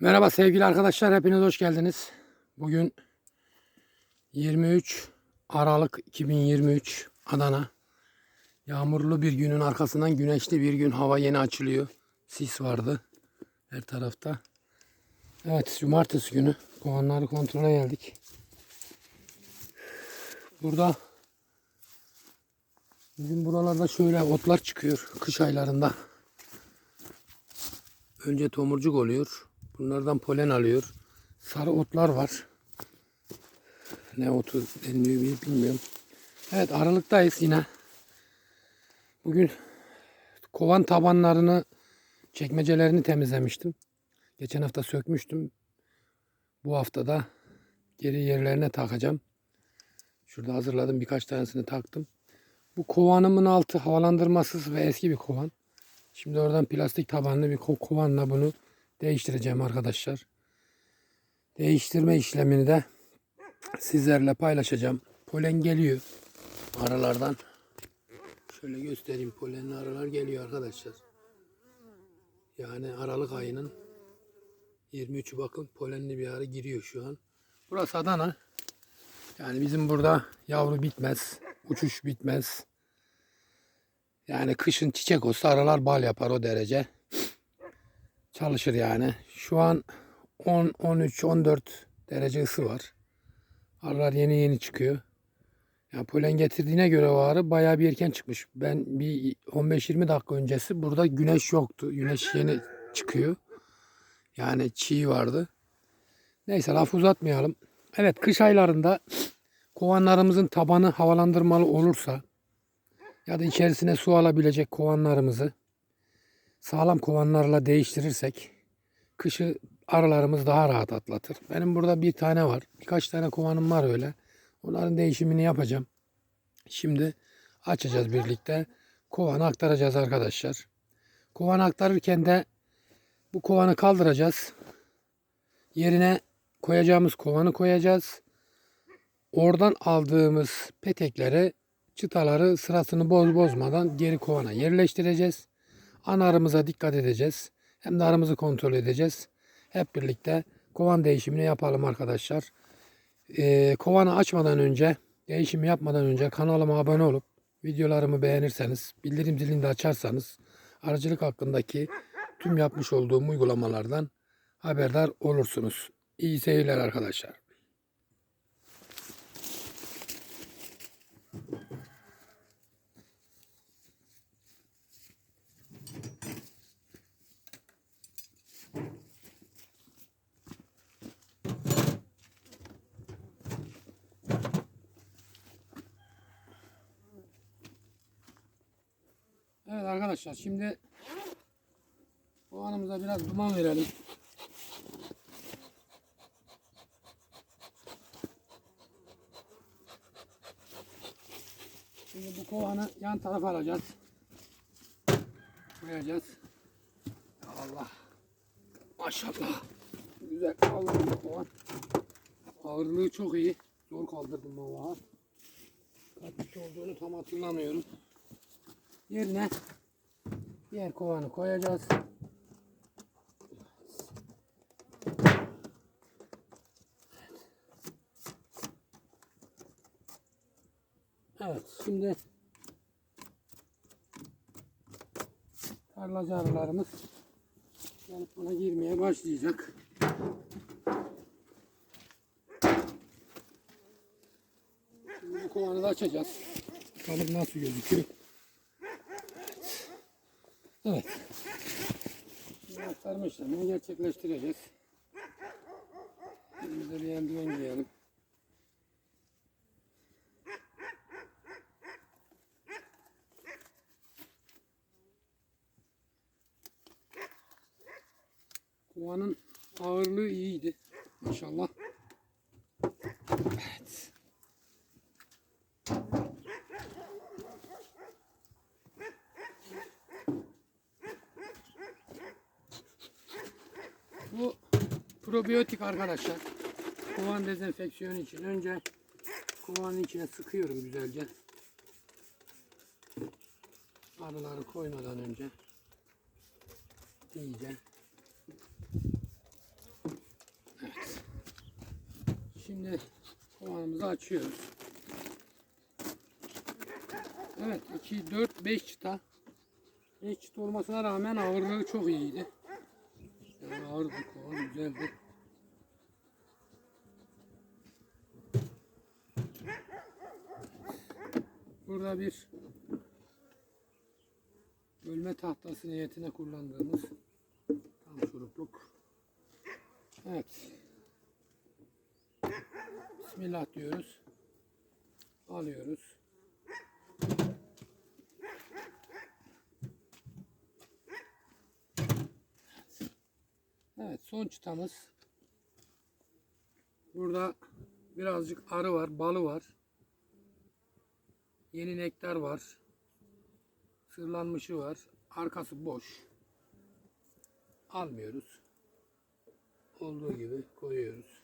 Merhaba sevgili arkadaşlar, hepiniz hoş geldiniz. Bugün 23 Aralık 2023 Adana. Yağmurlu bir günün arkasından güneşli bir gün. Hava yeni açılıyor. Sis vardı her tarafta. Evet, cumartesi günü kovanları kontrole geldik. Burada bizim buralarda şöyle otlar çıkıyor kış aylarında. Önce tomurcuk oluyor. Bunlardan polen alıyor. Sarı otlar var. Ne otu deniliyor bil- bilmiyorum. Evet aralıktayız yine. Bugün kovan tabanlarını çekmecelerini temizlemiştim. Geçen hafta sökmüştüm. Bu hafta da geri yerlerine takacağım. Şurada hazırladım birkaç tanesini taktım. Bu kovanımın altı havalandırmasız ve eski bir kovan. Şimdi oradan plastik tabanlı bir ko- kovanla bunu değiştireceğim arkadaşlar. Değiştirme işlemini de sizlerle paylaşacağım. Polen geliyor aralardan. Şöyle göstereyim polenli aralar geliyor arkadaşlar. Yani Aralık ayının 23'ü bakın polenli bir ara giriyor şu an. Burası Adana. Yani bizim burada yavru bitmez, uçuş bitmez. Yani kışın çiçek olsa aralar bal yapar o derece. Çalışır yani. Şu an 10, 13, 14 derece ısı var. Arılar yeni yeni çıkıyor. Yani polen getirdiğine göre o arı bayağı bir erken çıkmış. Ben bir 15-20 dakika öncesi burada güneş yoktu. Güneş yeni çıkıyor. Yani çiğ vardı. Neyse laf uzatmayalım. Evet kış aylarında kovanlarımızın tabanı havalandırmalı olursa ya da içerisine su alabilecek kovanlarımızı sağlam kovanlarla değiştirirsek kışı arılarımız daha rahat atlatır. Benim burada bir tane var. Birkaç tane kovanım var öyle. Onların değişimini yapacağım. Şimdi açacağız birlikte. Kovanı aktaracağız arkadaşlar. Kovanı aktarırken de bu kovanı kaldıracağız. Yerine koyacağımız kovanı koyacağız. Oradan aldığımız petekleri çıtaları sırasını boz bozmadan geri kovana yerleştireceğiz. Ana arımıza dikkat edeceğiz. Hem de arımızı kontrol edeceğiz. Hep birlikte kovan değişimini yapalım arkadaşlar. Ee, kovanı açmadan önce, değişimi yapmadan önce kanalıma abone olup videolarımı beğenirseniz, bildirim zilini de açarsanız arıcılık hakkındaki tüm yapmış olduğum uygulamalardan haberdar olursunuz. İyi seyirler arkadaşlar. Evet arkadaşlar şimdi kovanımıza biraz duman verelim. Şimdi bu kovanı yan tarafa alacağız. Koyacağız. Ya Allah. Maşallah. Güzel kaldırdım bu kovan. Ağırlığı çok iyi. Zor kaldırdım vallahi. Kaç olduğunu tam hatırlamıyorum. Yerine diğer kovanı koyacağız. Evet şimdi tarlacı arılarımız gelip buna girmeye başlayacak. Şimdi bu kovanı da açacağız. Bakalım nasıl gözüküyor. Evet. Aktarma işlemini gerçekleştireceğiz. Elimize bir eldiven giyelim. Kovanın ağırlığı iyiydi. Maşallah. Evet. Bu probiyotik arkadaşlar. Kovan dezenfeksiyonu için önce kovanın içine sıkıyorum güzelce. Arıları koymadan önce iyice Şimdi kovanımızı açıyoruz. Evet 2, 4, 5 çıta. 5 çıta olmasına rağmen ağırlığı çok iyiydi. Yani ağır kovan güzeldi. Burada bir bölme tahtası niyetine kullandığımız tam şurupluk. Evet. Bismillah diyoruz. Alıyoruz. Evet son çıtamız. Burada birazcık arı var, balı var. Yeni nektar var. Sırlanmışı var. Arkası boş. Almıyoruz. Olduğu gibi koyuyoruz.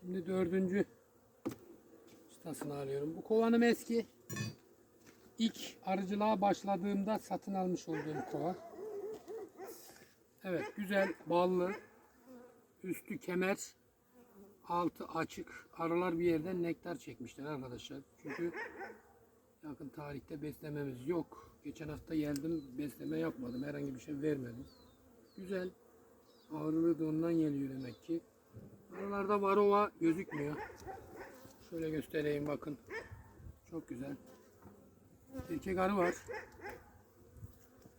Şimdi dördüncü çıtasını alıyorum. Bu kovanım eski. İlk arıcılığa başladığımda satın almış olduğum kova. Evet güzel ballı. Üstü kemer. Altı açık. Arılar bir yerden nektar çekmişler arkadaşlar. Çünkü yakın tarihte beslememiz yok. Geçen hafta geldim besleme yapmadım. Herhangi bir şey vermedim. Güzel. Ağırlığı da ondan geliyor demek ki. Aralarda varova gözükmüyor. Şöyle göstereyim bakın. Çok güzel. Erkek arı var.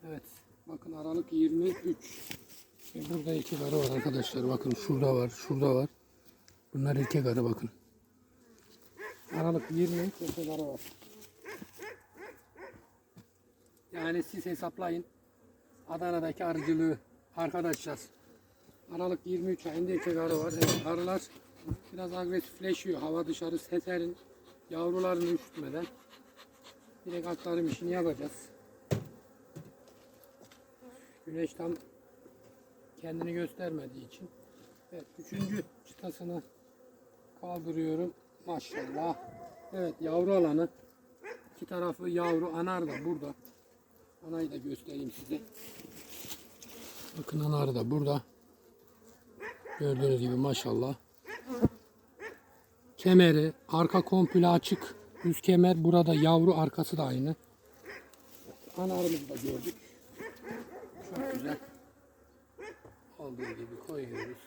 Evet. Bakın Aralık 23. Şimdi burada erkek arı var arkadaşlar. Bakın şurada var. Şurada var. Bunlar erkek arı bakın. Aralık 23 erkek arı var. Yani siz hesaplayın. Adana'daki arıcılığı arkadaşlar. Aralık 23 ayında erkek arı var. Evet, arılar biraz agresifleşiyor. Hava dışarı seterin yavrularını üşütmeden direkt aktarım işini yapacağız. Güneş tam kendini göstermediği için. Evet, üçüncü çıtasını kaldırıyorum. Maşallah. Evet, yavru alanı. İki tarafı yavru. Anar da burada. Anayı da göstereyim size. Bakın anar da burada. Gördüğünüz gibi maşallah. Kemeri, arka komple açık. Üst kemer burada yavru arkası da aynı. Anarımızı da gördük. Çok güzel. Olduğu gibi koyuyoruz.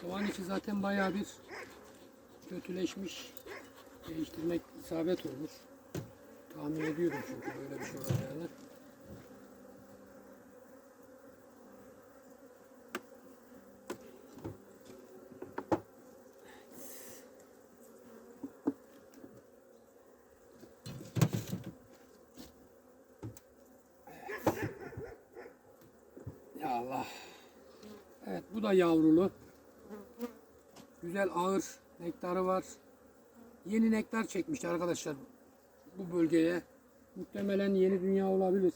Soğan içi zaten bayağı bir kötüleşmiş. Değiştirmek isabet olur. Tahmin ediyorum çünkü böyle bir şey olacağını. Ya Allah. Evet bu da yavrulu. Güzel ağır nektarı var. Yeni nektar çekmiş arkadaşlar bu bölgeye. Muhtemelen yeni dünya olabilir.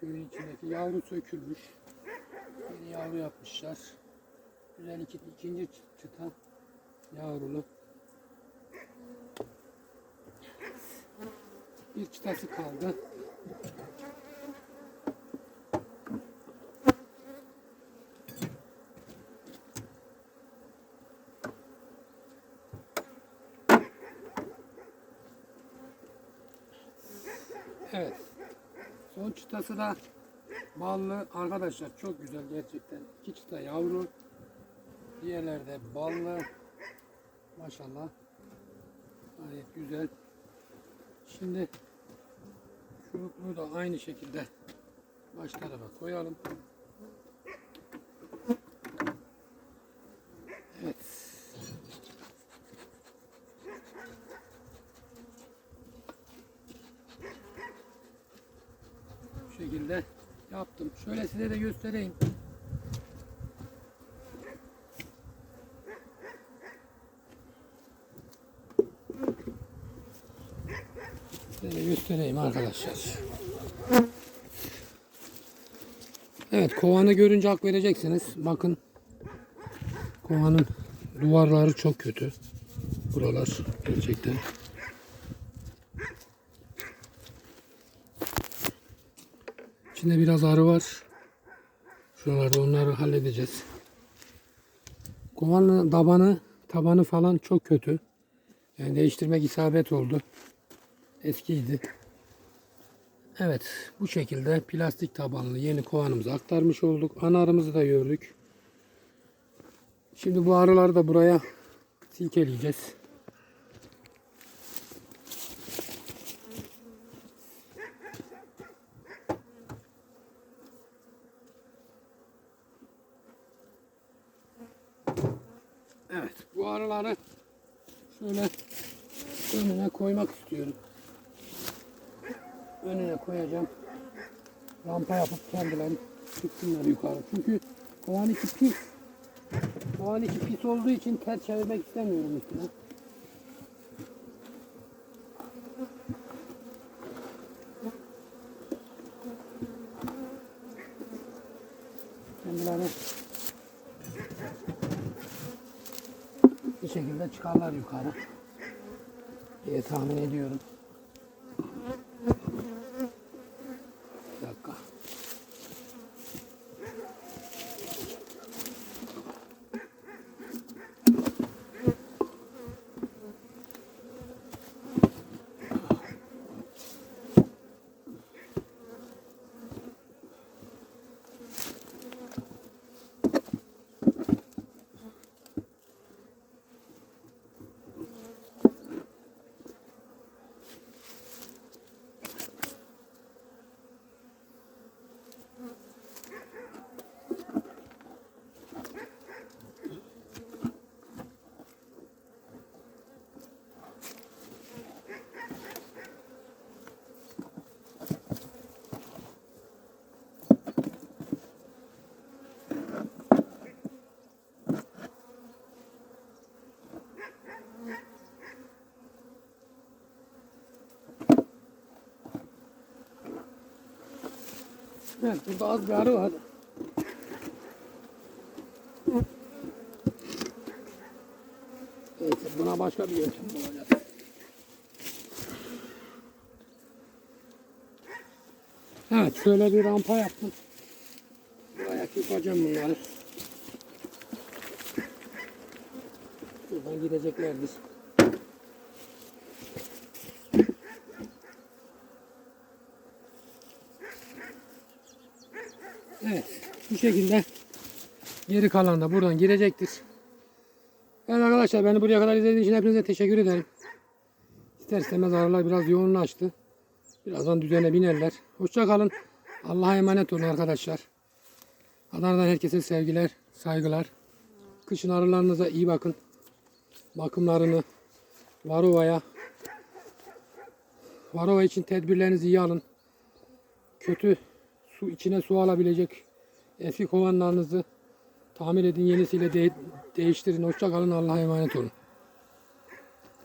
Köyün içindeki yavru sökülmüş. Yeni yavru yapmışlar. Güzel iki, ikinci çı- çıta yavrulu. Bir çıtası kaldı. Çıtası da ballı. Arkadaşlar çok güzel gerçekten. İki çıta yavru. Diğerleri de ballı. Maşallah. Gayet güzel. Şimdi şurupluğu da aynı şekilde baş tarafa koyalım. Evet. Bu şekilde yaptım. Şöyle size de göstereyim. Size göstereyim arkadaşlar. Evet kovanı görünce hak vereceksiniz. Bakın Kovanın duvarları çok kötü. Buralar gerçekten. İçinde biraz arı var. Şuralarda onları halledeceğiz. Kovanın tabanı, tabanı falan çok kötü. Yani değiştirmek isabet oldu. Eskiydi. Evet, bu şekilde plastik tabanlı yeni kovanımızı aktarmış olduk. Ana arımızı da gördük. Şimdi bu arıları da buraya silkeleyeceğiz. Evet, bu arıları şöyle önüne koymak istiyorum. Önüne koyacağım. Rampa yapıp kendileri çıksınlar yukarı. Çünkü kovan içi pis. Kovan içi pis olduğu için ters çevirmek istemiyorum üstüne. Kendileri bir şekilde çıkarlar yukarı diye tahmin ediyorum. Bir dakika. Evet, burada az bir arı var. Neyse, buna başka bir yöntem bulacağız. Evet, şöyle bir rampa yaptım. Buraya yapacağım bunları. Buradan gideceklerdir. Evet. Bu şekilde geri kalan da buradan girecektir. Evet arkadaşlar beni buraya kadar izlediğiniz için hepinize teşekkür ederim. İster istemez aralar biraz yoğunlaştı. Birazdan düzene binerler. Hoşça kalın. Allah'a emanet olun arkadaşlar. Adana'dan herkese sevgiler, saygılar. Kışın arılarınıza iyi bakın. Bakımlarını Varova'ya Varova için tedbirlerinizi iyi alın. Kötü su içine su alabilecek eski kovanlarınızı tamir edin yenisiyle de- değiştirin. Hoşça kalın. Allah'a emanet olun.